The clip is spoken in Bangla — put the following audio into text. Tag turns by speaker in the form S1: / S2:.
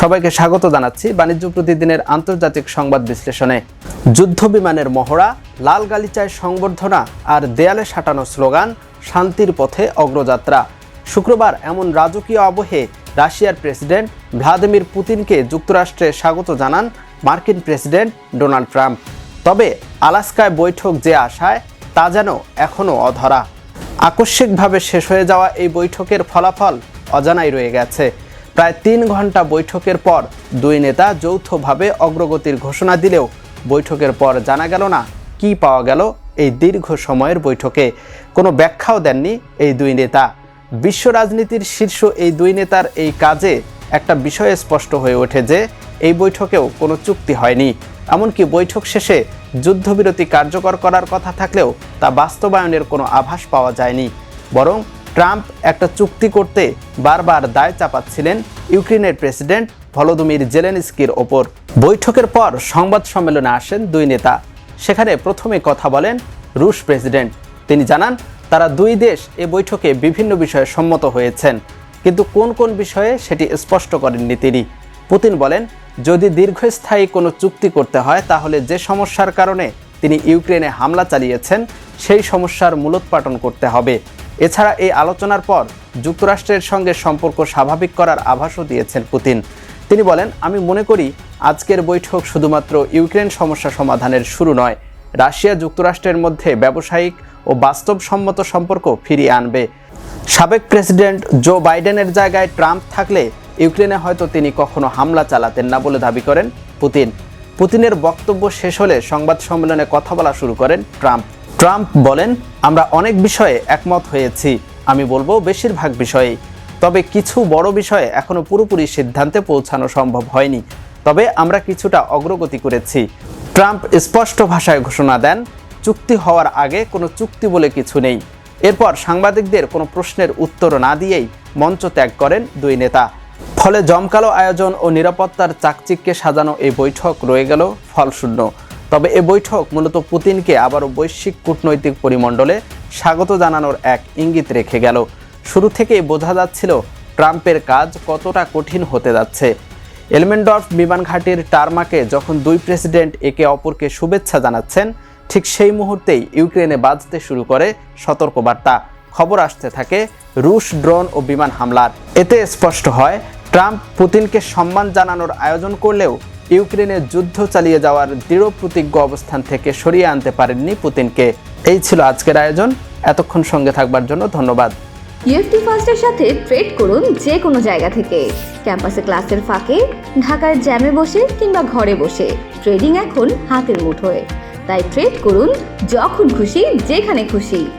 S1: সবাইকে স্বাগত জানাচ্ছি বাণিজ্য প্রতিদিনের আন্তর্জাতিক সংবাদ বিশ্লেষণে। যুদ্ধ বিমানের মহড়া, লাল গালিচায় সংবর্ধনা আর দেয়ালে সাঁটানো স্লোগান, শান্তির পথে অগ্রযাত্রা। শুক্রবার এমন রাজকীয় আবহে রাশিয়ার প্রেসিডেন্ট ভ্লাদিমির পুতিনকে যুক্তরাষ্ট্রে স্বাগত জানান মার্কিন প্রেসিডেন্ট ডোনাল্ড ট্রাম্প। তবে আলাস্কায় বৈঠক যে আশায়, তা যেন এখনও অধরা। আকস্মিকভাবে শেষ হয়ে যাওয়া এই বৈঠকের ফলাফল অজানাই রয়ে গেছে। প্রায় তিন ঘণ্টা বৈঠকের পর দুই নেতা যৌথভাবে অগ্রগতির ঘোষণা দিলেও বৈঠকের পর জানা গেল না কি পাওয়া গেল এই দীর্ঘ সময়ের বৈঠকে। কোনো ব্যাখ্যাও দেননি এই দুই নেতা। বিশ্ব রাজনীতির শীর্ষ এই দুই নেতার এই কাজে একটা বিষয় স্পষ্ট হয়ে ওঠে যে, এই বৈঠকেও কোনো চুক্তি হয়নি। এমনকি বৈঠক শেষে যুদ্ধবিরতি কার্যকর করার কথা থাকলেও তা বাস্তবায়নের কোনো আভাস পাওয়া যায়নি। বরং ট্রাম্প একটা চুক্তি করতে বারবার দায় চাপাচ্ছিলেন ইউক্রেনের প্রেসিডেন্ট ভলোদিমির জেলেনস্কির ওপর। বৈঠকের পর সংবাদ সম্মেলনে আসেন দুই নেতা। সেখানে প্রথমে কথা বলেন রুশ প্রেসিডেন্ট। তিনি জানান, তারা দুই দেশ এ বৈঠকে বিভিন্ন বিষয়ে সম্মত হয়েছেন, কিন্তু কোন কোন বিষয়ে সেটি স্পষ্ট করেননি তিনি। পুতিন বলেন, যদি দীর্ঘস্থায়ী কোনো চুক্তি করতে হয়, তাহলে যে সমস্যার কারণে তিনি ইউক্রেনে হামলা চালিয়েছেন, সেই সমস্যার মূলোৎপাটন করতে হবে। এছাড়া এই আলোচনার পর যুক্তরাষ্ট্রের সঙ্গে সম্পর্ক স্বাভাবিক করার আভাসও দিয়েছেন পুতিন। তিনি বলেন, আমি মনে করি আজকের বৈঠক শুধুমাত্র ইউক্রেন সমস্যা সমাধানের শুরু নয়, রাশিয়া যুক্তরাষ্ট্রের মধ্যে ব্যবসায়িক ও বাস্তবসম্মত সম্পর্ক ফিরিয়ে আনবে। সাবেক প্রেসিডেন্ট জো বাইডেনের জায়গায় ট্রাম্প থাকলে ইউক্রেনে হয়তো তিনি কখনো হামলা চালাতেন না বলে দাবি করেন পুতিন। পুতিনের বক্তব্য শেষ হলে সংবাদ সম্মেলনে কথা বলা শুরু করেন ট্রাম্প। ট্রাম্প বলেন, আমরা অনেক বিষয়ে একমত হয়েছি। আমি বলব বেশিরভাগ বিষয়েই। তবে কিছু বড় বিষয়ে এখনও পুরোপুরি সিদ্ধান্তে পৌঁছানো সম্ভব হয়নি। তবে আমরা কিছুটা অগ্রগতি করেছি। ট্রাম্প স্পষ্ট ভাষায় ঘোষণা দেন, চুক্তি হওয়ার আগে কোনো চুক্তি বলে কিছু নেই। এরপর সাংবাদিকদের কোনো প্রশ্নের উত্তর না দিয়েই মঞ্চ ত্যাগ করেন দুই নেতা। ফলে জমকালো আয়োজন ও নিরাপত্তার চাকচিককে সাজানো এই বৈঠক রয়ে গেল ফলশূন্য। তবে এ বৈঠক মূলত পুতিনকে আবারও বৈশ্বিক কূটনৈতিক পরিমণ্ডলে স্বাগত জানানোর এক ইঙ্গিত রেখে গেল। শুরু থেকেই বোঝা যাচ্ছিল ট্রাম্পের কাজ কতটা কঠিন হতে যাচ্ছে। এলমেন্ডর্ফ বিমান ঘাটির টার্মাকে যখন দুই প্রেসিডেন্ট একে অপরকে শুভেচ্ছা জানাচ্ছেন, ঠিক সেই মুহূর্তেই ইউক্রেনে বাজতে শুরু করে সতর্কবার্তা। খবর আসতে থাকে রুশ ড্রোন ও বিমান হামলার। এতে স্পষ্ট হয়, ট্রাম্প পুতিনকে সম্মান জানানোর আয়োজন করলেও ইউক্রেনে যুদ্ধ চালিয়ে যাওয়ার দৃঢ় প্রতিজ্ঞ অবস্থান থেকে সরিয়ে আনতে পারেননি পুতিনকে। এই ছিল আজকের আয়োজন। এতক্ষণ সঙ্গে থাকবার জন্য ধন্যবাদ।
S2: ইউএফটি ফার্স্টের সাথে ট্রেড করুন যে কোনো জায়গা থেকে। ক্যাম্পাসে ক্লাসের ফাঁকে, ঢাকার জ্যামে বসে কিংবা ঘরে বসে। ট্রেডিং এখন হাতের মুঠোয়। তাই ট্রেড করুন যখন খুশি, যেখানে খুশি।